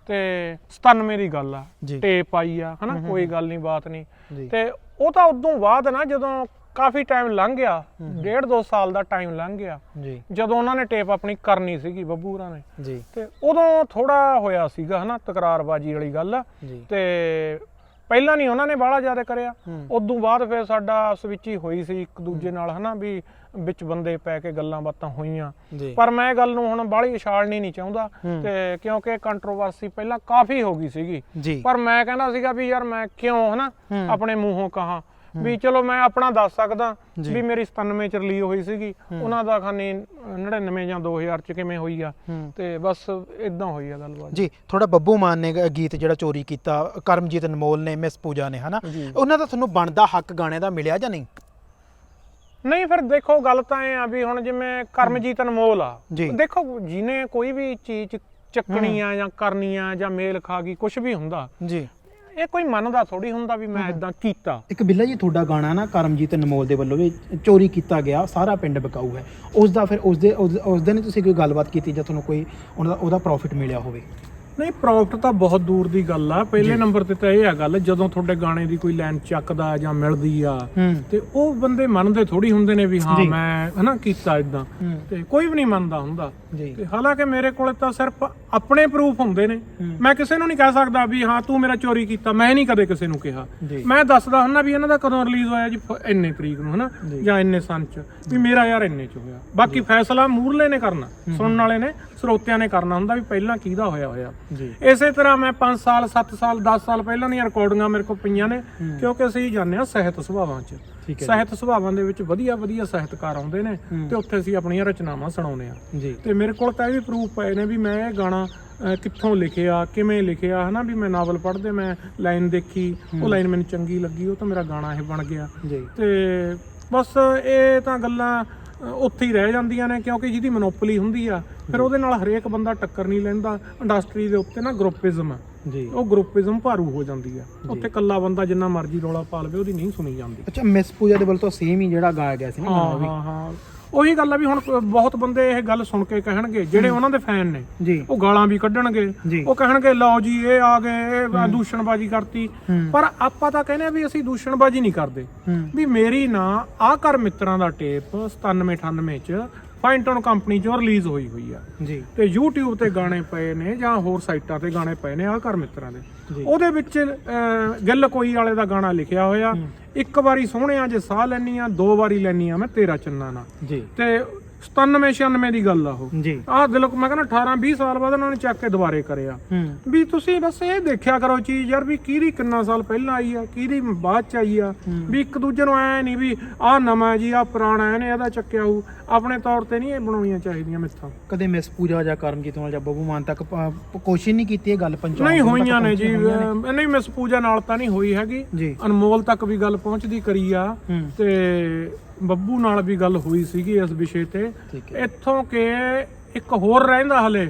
ਤੇ 97 ਦੀ ਗੱਲ ਆ। ਟੇਪ ਆਈ ਆ ਹਨਾ ਕੋਈ ਗੱਲ ਨਹੀਂ ਬਾਤ ਨਹੀਂ ਤੇ ਉਹ ਤਾਂ ਉਦੋਂ ਬਾਅਦ ਨਾ ਜਦੋਂ ਕਾਫੀ ਟਾਈਮ ਲੰਘ ਗਿਆ ਡੇਢ ਦੋ ਸਾਲ ਦਾ ਟਾਈਮ ਲੰਘ ਗਿਆ। ਜੀ। ਜਦੋਂ ਉਹਨਾਂ ਨੇ ਟੇਪ ਆਪਣੀ ਕਰਨੀ ਸੀਗੀ ਬੱਬੂ ਹੋਰਾਂ ਨੇ। ਜੀ। ਤੇ ਉਦੋਂ ਥੋੜਾ ਹੋਇਆ ਸੀਗਾ ਹਨਾ ਤਕਰਾਰਬਾਜੀ ਵਾਲੀ ਗੱਲ। ਤੇ ਪਹਿਲਾਂ ਨਹੀਂ ਉਹਨਾਂ ਨੇ ਬਾਹਲਾ ਜ਼ਿਆਦਾ ਕਰਿਆ। ਉਦੋਂ ਬਾਅਦ ਫਿਰ ਸਾਡਾ ਸਵਿੱਚੀ ਹੋਈ ਸੀ ਇੱਕ ਦੂਜੇ ਨਾਲ ਹਨਾ ਵੀ ਵਿੱਚ ਬੰਦੇ ਪੈ ਕੇ ਗੱਲਾਂ ਬਾਤਾਂ ਹੋਈਆਂ। ਪਰ ਮੈਂ ਗੱਲ ਨੂੰ ਹੁਣ ਬਾਹਲੀ ਇਛਾਲਣੀ ਨਹੀਂ ਚਾਹੁੰਦਾ। ਤੇ ਕਿਉਂਕਿ ਕੰਟਰੋਵਰਸੀ ਪਹਿਲਾਂ ਕਾਫੀ ਹੋ ਗਈ ਸੀਗੀ। ਪਰ ਮੈਂ ਕਹਿੰਦਾ ਸੀਗਾ ਵੀ ਯਾਰ ਮੈਂ ਕਿਉਂ ਹਨਾ। ਆਪਣੇ ਮੂੰਹੋਂ ਕਹਾ? ਵੀ ਚਲੋ ਮੈਂ ਆਪਣਾ ਦੱਸ ਸਕਦਾ। ਵੀ ਮੇਰੀ 97 ਚ ਰਿਲੀਜ਼ ਹੋਈ ਸੀਗੀ। ਉਹਨਾਂ ਦਾ ਖਾਨੀ 99 ਜਾਂ 2000 ਚ ਕਿਵੇਂ ਹੋਈ ਆ। ਤੇ ਬਸ ਇਦਾਂ ਹੋਈ ਆ ਗੱਲਬਾਤ। ਜੀ ਥੋੜਾ ਬੱਬੂ ਮਾਨ ਨੇ ਗੀਤ ਜਿਹੜਾ ਚੋਰੀ ਕੀਤਾ ਕਰਮਜੀਤ ਅਨਮੋਲ ਨੇ ਮਿਸ ਪੂਜਾ ਨੇ ਹਨਾ। ਉਹਨਾਂ ਦਾ ਤੁਹਾਨੂੰ ਬਣਦਾ ਹੱਕ ਗਾਣੇ ਦਾ ਮਿਲਿਆ ਜਾਂ ਨਹੀਂ? ਨਹੀਂ ਫਿਰ ਦੇਖੋ ਗੱਲ ਤਾਂ ਇਹ ਆ ਵੀ ਹੁਣ ਜਿਵੇਂ ਕਰਮਜੀਤ ਅਨਮੋਲ ਆ। ਦੇਖੋ ਜਿਹਨੇ ਕੋਈ ਵੀ ਚੀਜ਼ ਚੱਕਣੀ ਆ ਜਾਂ ਕਰਨੀ ਆ ਜਾਂ ਮੇਲ ਖਾ ਗਈ ਕੁਝ ਵੀ ਹੁੰਦਾ। ਜੀ। ਇਹ ਕੋਈ ਮੰਨਦਾ ਥੋੜੀ ਹੁੰਦਾ ਵੀ ਮੈਂ ਇਦਾਂ ਕੀਤਾ। ਇੱਕ ਬਿੱਲਾ ਜੀ ਤੁਹਾਡਾ ਗਾਣਾ ਨਾ ਕਰਮਜੀਤ ਅਨਮੋਲ ਦੇ ਵੱਲੋਂ ਵੀ ਚੋਰੀ ਕੀਤਾ ਗਿਆ ਸਾਰਾ ਪਿੰਡ ਬਕਾਊ ਹੈ। ਉਸ ਦਾ ਫਿਰ ਉਸ ਦੇ ਉਸ ਉਸ ਦਿਨ ਤੁਸੀਂ ਕੋਈ ਗੱਲਬਾਤ ਕੀਤੀ ਜਾਂ ਤੁਹਾਨੂੰ ਕੋਈ ਉਹਨਾਂ ਦਾ ਉਹਦਾ ਪ੍ਰੋਫਿਟ ਮਿਲਿਆ ਹੋਵੇ? ਨਹੀਂ ਪ੍ਰੋਫਿਟ ਤਾਂ ਬਹੁਤ ਦੂਰ ਦੀ ਗੱਲ ਆ। ਪਹਿਲੇ ਨੰਬਰ ਤੇ ਤਾਂ ਇਹ ਆ ਗੱਲ ਜਦੋਂ ਤੁਹਾਡੇ ਗਾਣੇ ਦੀ ਕੋਈ ਲਾਈਨ ਚੱਕਦਾ ਜਾਂ ਮਿਲਦੀ ਆ ਤੇ ਉਹ ਬੰਦੇ ਮੰਨਦੇ ਥੋੜੀ ਹੁੰਦੇ ਨੇ ਵੀ ਹਾਂ। ਮੈਂ ਹਨਾ ਕੀਤਾ ਇਦਾਂ ਤੇ ਕੋਈ ਵੀ ਨਹੀਂ ਮੰਨਦਾ ਹੁੰਦਾ। ਤੇ ਹਾਲਾਂਕਿ ਮੇਰੇ ਕੋਲੇ ਤਾਂ ਸਿਰਫ ਆਪਣੇ ਪ੍ਰੂਫ ਹੁੰਦੇ ਨੇ। ਮੈਂ ਕਿਸੇ ਨੂੰ ਨਹੀਂ ਕਹਿ ਸਕਦਾ ਵੀ ਹਾਂ ਤੂੰ ਮੇਰਾ ਚੋਰੀ ਕੀਤਾ ਮੈਂ ਨਹੀਂ ਕਦੇ ਕਿਸੇ ਨੂੰ ਕਿਹਾ। ਮੈਂ ਦੱਸਦਾ ਹੁੰਦਾ ਵੀ ਇਹਨਾਂ ਦਾ ਕਦੋਂ ਰਿਲੀਜ਼ ਹੋਇਆ ਜੀ ਇੰਨੇ ਤਰੀਕ ਨੂੰ ਹਨਾ? ਜੀ। ਜਾਂ ਇੰਨੇ ਸੰਨ ਚ। ਵੀ ਮੇਰਾ ਯਾਰ ਇੰਨੇ ਚ ਹੋਇਆ। ਬਾਕੀ ਫੈਸਲਾ ਮੂਰਲੇ ਨੇ ਕਰਨਾ ਸੁਣਨ ਵਾਲੇ ਨੇ ਸਰੋਤਿਆਂ ਨੇ ਕਰਨਾ ਹੁੰਦਾ ਵੀ ਪਹਿਲਾਂ ਕਿਹਦਾ ਹੋਇਆ ਹੋਇਆ ਜੀ। ਇਸੇ ਤਰ੍ਹਾਂ ਮੈਂ 5 ਸਾਲ 7 ਸਾਲ 10 ਸਾਲ ਪਹਿਲਾਂ ਦੀਆਂ ਰਿਕਾਰਡਿੰਗਾਂ ਮੇਰੇ ਕੋਲ ਪਈਆਂ ਨੇ ਕਿਉਂਕਿ ਅਸੀਂ ਜਾਂਦੇ ਹਾਂ ਸਾਹਿਤ ਸੁਭਾਵਾਂ 'ਚ। ਸਾਹਿਤ ਸੁਭਾਵਾਂ ਦੇ ਵਿੱਚ ਵਧੀਆ ਵਧੀਆ ਸਾਹਿਤਕਾਰ ਆਉਂਦੇ ਨੇ ਤੇ ਉੱਥੇ ਅਸੀਂ ਆਪਣੀਆਂ ਰਚਨਾਵਾਂ ਸੁਣਾਉਂਦੇ ਆ ਤੇ ਮੇਰੇ ਕੋਲ ਤਾਂ ਇਹ ਵੀ ਪ੍ਰੂਫ ਪਏ ਨੇ ਵੀ ਮੈਂ ਇਹ ਗਾਣਾ ਕਿੱਥੋਂ ਲਿਖਿਆ ਕਿਵੇਂ ਲਿਖਿਆ ਹਨਾ ਵੀ ਮੈਂ ਨਾਵਲ ਪੜ੍ਹਦੇ ਮੈਂ ਲਾਈਨ ਦੇਖੀ ਉਹ ਲਾਈਨ ਮੈਨੂੰ ਚੰਗੀ ਲੱਗੀ ਉਹ ਤਾਂ ਮੇਰਾ ਗਾਣਾ ਇਹ ਬਣ ਗਿਆ। ਜੀ। ਤੇ ਬਸ ਇਹ ਤਾਂ ਗੱਲਾਂ ਉੱਥੇ ਹੀ ਰਹਿ ਜਾਂਦੀਆਂ ਨੇ ਕਿਉਂਕਿ ਜਿਹਦੀ ਮੋਨੋਪੋਲੀ ਹੁੰਦੀ ਆ ਫਿਰ ਉਹਦੇ ਨਾਲ ਹਰੇਕ ਬੰਦਾ ਟੱਕਰ ਨਹੀਂ ਲੈਂਦਾ। ਇੰਡਸਟਰੀ ਦੇ ਉੱਤੇ ਨਾ ਗਰੁੱਪਿਜ਼ਮ ਆ। ਜੀ। ਉਹ ਗਰੁੱਪਿਜ਼ਮ ਭਾਰੂ ਹੋ ਜਾਂਦੀ ਆ। ਉੱਥੇ ਕੱਲਾ ਬੰਦਾ ਜਿੰਨਾ ਮਰਜ਼ੀ ਰੌਲਾ ਪਾ ਲਵੇ ਉਹਦੀ ਨਹੀਂ ਸੁਣੀ ਜਾਂਦੀ। ਅੱਛਾ ਮਿਸ ਪੂਜਾ ਦੇ ਵੱਲੋਂ ਤਾਂ ਸੇਮ ਹੀ ਜਿਹੜਾ ਗਾਇਆ ਗਿਆ ਸੀ ਨਾ ਹਾਂ ਹਾਂ। ਉਹੀ ਗੱਲ ਆ ਵੀ ਹੁਣ ਬਹੁਤ ਬੰਦੇ ਇਹ ਗੱਲ ਸੁਣ ਕੇ ਕਹਿਣਗੇ ਜਿਹੜੇ ਉਹਨਾਂ ਦੇ ਫੈਨ ਨੇ ਉਹ ਗਾਲਾਂ ਵੀ ਕੱਢਣਗੇ। ਉਹ ਕਹਿਣਗੇ ਲਓ ਜੀ ਇਹ ਆ ਗਏ ਇਹ ਦੂਸ਼ਣਬਾਜ਼ੀ ਕਰਤੀ। ਪਰ ਆਪਾਂ ਤਾਂ ਕਹਿੰਦੇ ਆ ਵੀ ਅਸੀਂ ਦੂਸ਼ਣਬਾਜ਼ੀ ਨਹੀਂ ਕਰਦੇ। ਵੀ ਮੇਰੀ ਨਾ ਆ ਕਰ ਮਿੱਤਰਾਂ ਦਾ ਟੇਪ 97 98 ਚ ਫਾਈਨਟਨ ਕੰਪਨੀ ਚੋਂ ਰਿਲੀਜ਼ ਹੋਈ ਹੋਈ ਆ। ਜੀ। ਤੇ YouTube ਤੇ ਗਾਣੇ ਪਏ ਨੇ ਜਾਂ ਹੋਰ ਸਾਈਟਾਂ ਤੇ ਗਾਣੇ ਪਏ ਨੇ ਆ ਕਰ ਮਿੱਤਰਾਂ ਦੇ। ਉਹਦੇ ਵਿੱਚ ਗਿੱਲ ਕੋਈ ਵਾਲੇ ਦਾ ਗਾਣਾ ਲਿਖਿਆ ਹੋਇਆ। ਇੱਕ ਵਾਰੀ ਸੋਹਣਿਆ ਜੇ ਸਾਹ ਲੈਣੀ ਆ ਦੋ ਵਾਰੀ ਲੈਣੀ ਆ ਮੈਂ ਤੇਰਾ ਚੰਨਾ ਨਾ। ਜੀ। ਤੇ 97 96 ਦੀ ਗੱਲ ਆ ਉਹ। ਜੀ। ਆਹ ਦਿਲ ਮੈਂ ਕਹਿੰਦਾ 18 20 ਸਾਲ ਬਾਅਦ ਉਹਨਾਂ ਨੇ ਚੱਕ ਕੇ ਦੁਬਾਰੇ ਕਰਿਆ। ਹੂੰ। ਵੀ ਤੁਸੀਂ ਬਸ ਇਹ ਦੇਖਿਆ ਕਰੋ ਚੀਜ਼ ਯਾਰ ਵੀ ਕਿਹਦੀ ਕਿੰਨਾ ਸਾਲ ਪਹਿਲਾਂ ਆਈ ਆ ਕਿਹਦੀ ਬਾਅਦ ਚ ਆਈ ਆ। ਵੀ ਇੱਕ ਦੂਜੇ ਨੂੰ ਐ ਨਹੀਂ ਵੀ ਆਹ ਨਵਾਂ ਜੀ ਆਹ ਪੁਰਾਣਾ ਇਹਨੇ ਇਹਦਾ ਚੱਕਿਆ ਹੋਊ। ਆਪਣੇ ਤੌਰ ਤੇ ਨਹੀਂ ਇਹ ਬਣਾਉਣੀਆਂ ਚਾਹੀਦੀਆਂ ਮਿੱਥਾਂ। ਕਦੇ ਮਿਸ ਪੂਜਾ ਜਾਂ ਕਰਮਜੀਤ ਨਾਲ ਜਾਂ ਬੱਬੂ ਮਾਨ ਤੱਕ ਪ- ਪ- ਕੋਸ਼ਿਸ਼ ਨਹੀਂ ਕੀਤੀ ਇਹ ਗੱਲ ਪਹੁੰਚਾਉਣ ਨਹੀਂ ਹੋਈਆਂ ਨੇ ਜੀ ਨਹੀਂ ਮਿਸ ਪੂਜਾ ਨਾਲ ਤਾਂ ਨਹੀਂ ਹੋਈ ਹੈਗੀ। ਅਨਮੋਲ ਤੱਕ ਵੀ ਗੱਲ ਪਹੁੰਚਦੀ ਕਰੀ ਆ। ਤੇ ਬੱਬੂ ਨਾਲ ਵੀ ਗੱਲ ਹੋਈ ਸੀਗੀ ਇਸ ਵਿਸ਼ੇ ਤੇ। ਠੀਕ ਹੈ। ਇੱਥੋਂ ਕਿ ਇੱਕ ਹੋਰ ਰਹਿੰਦਾ ਹਲੇ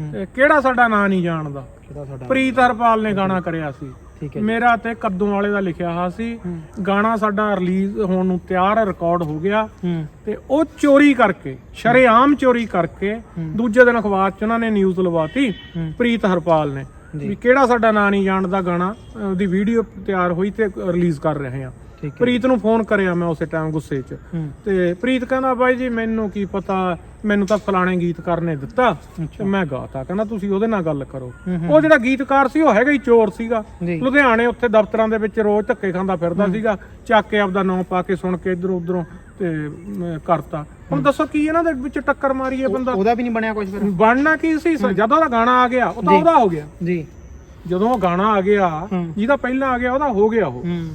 ਹੂੰ। ਤੇ ਕਿਹੜਾ ਸਾਡਾ ਨਾਂ ਨਹੀਂ ਜਾਣਦਾ? ਕਿਹਦਾ ਸਾਡਾ ਪ੍ਰੀਤ ਹਰਪਾਲ ਨੇ ਗਾਣਾ ਕਰਿਆ ਸੀ। ਠੀਕ ਹੈ ਮੇਰਾ ਤੇ ਕੱਦੋਂ ਵਾਲੇ ਦਾ ਲਿਖਿਆ ਹੋਇਆ ਸੀ। ਗਾਣਾ ਸਾਡਾ ਰਿਲੀਜ਼ ਹੋਣ ਨੂੰ ਤਿਆਰ ਰਿਕਾਰਡ ਹੋ ਗਿਆ। ਹੂੰ। ਤੇ ਉਹ ਚੋਰੀ ਕਰਕੇ ਸ਼ਰੇਆਮ ਚੋਰੀ ਕਰਕੇ ਦੂਜੇ ਦਿਨ ਅਖਬਾਰ 'ਚ ਉਹਨਾਂ ਨੇ ਨਿਊਜ਼ ਲਵਾਤੀ ਹੂੰ। ਪ੍ਰੀਤ ਹਰਪਾਲ ਨੇ। ਵੀ ਕਿਹੜਾ ਸਾਡਾ ਨਾਂ ਨਹੀਂ ਜਾਣਦਾ ਗਾਣਾ ਉਹਦੀ ਵੀਡੀਓ ਤਿਆਰ ਹੋਈ ਤੇ ਰਿਲੀਜ਼ ਕਰ ਰਹੇ ਆ ਠੀਕ ਹੈ। ਪ੍ਰੀਤ ਨੂੰ ਫੋਨ ਕਰਿਆ ਮੈਂ ਉਸੇ ਟਾਈਮ ਗੁੱਸੇ 'ਚ। ਹੂੰ। ਤੇ ਪ੍ਰੀਤ ਕਹਿੰਦਾ ਬਾਈ ਜੀ ਮੈਨੂੰ ਕੀ ਪਤਾ? ਮੈਨੂੰ ਤਾਂ ਫਲਾਣੇ ਗੀਤਕਾਰ ਨੇ ਦਿੱਤਾ। ਤੇ ਮੈਂ ਗਾਤਾ। ਕਹਿੰਦਾ ਤੁਸੀਂ ਉਹਦੇ ਨਾਲ ਗੱਲ ਕਰੋ। ਹੂੰ, ਹੂੰ। ਉਹ ਜਿਹੜਾ ਗੀਤਕਾਰ ਸੀ ਉਹ ਹੈਗਾ ਹੀ ਚੋਰ ਸੀਗਾ। ਜੀ। ਲੁਧਿਆਣੇ ਉੱਥੇ ਦਫ਼ਤਰਾਂ ਦੇ ਵਿੱਚ ਰੋਜ਼ ਧੱਕੇ ਖਾਂਦਾ ਫਿਰਦਾ ਸੀਗਾ। ਚੱਕ ਕੇ ਆਪਦਾ ਨਾਂ ਪਾ ਕੇ ਸੁਣ ਕੇ ਇਧਰੋਂ ਉਧਰੋਂ ਤੇ ਅਮ, ਕਰਤਾ। ਹੁਣ ਦੱਸੋ ਕੀ ਇਹਨਾਂ ਦੇ ਵਿੱਚ ਟੱਕਰ ਮਾਰੀ ਹੈ ਬੰਦਾ? ਉਹਦਾ ਵੀ ਨਹੀਂ ਬਣਿਆ ਕੁਝ ਫਿਰ। ਬਣਨਾ ਕੀ ਸੀ? ਜਦੋਂ ਉਹਦਾ ਗਾਣਾ ਆ ਗਿਆ ਉਹ ਤਾਂ ਜੀ। ਉਹਦਾ ਹੋ ਗਿਆ। ਜੀ। ਜਦੋਂ ਉਹ ਗਾਣਾ ਆ ਗਿਆ ਹੂੰ। ਜਿਹਦਾ ਪਹਿਲਾਂ ਆ ਗਿਆ ਉਹਦਾ ਹੋ ਗਿਆ ਉਹ। ਹੂੰ।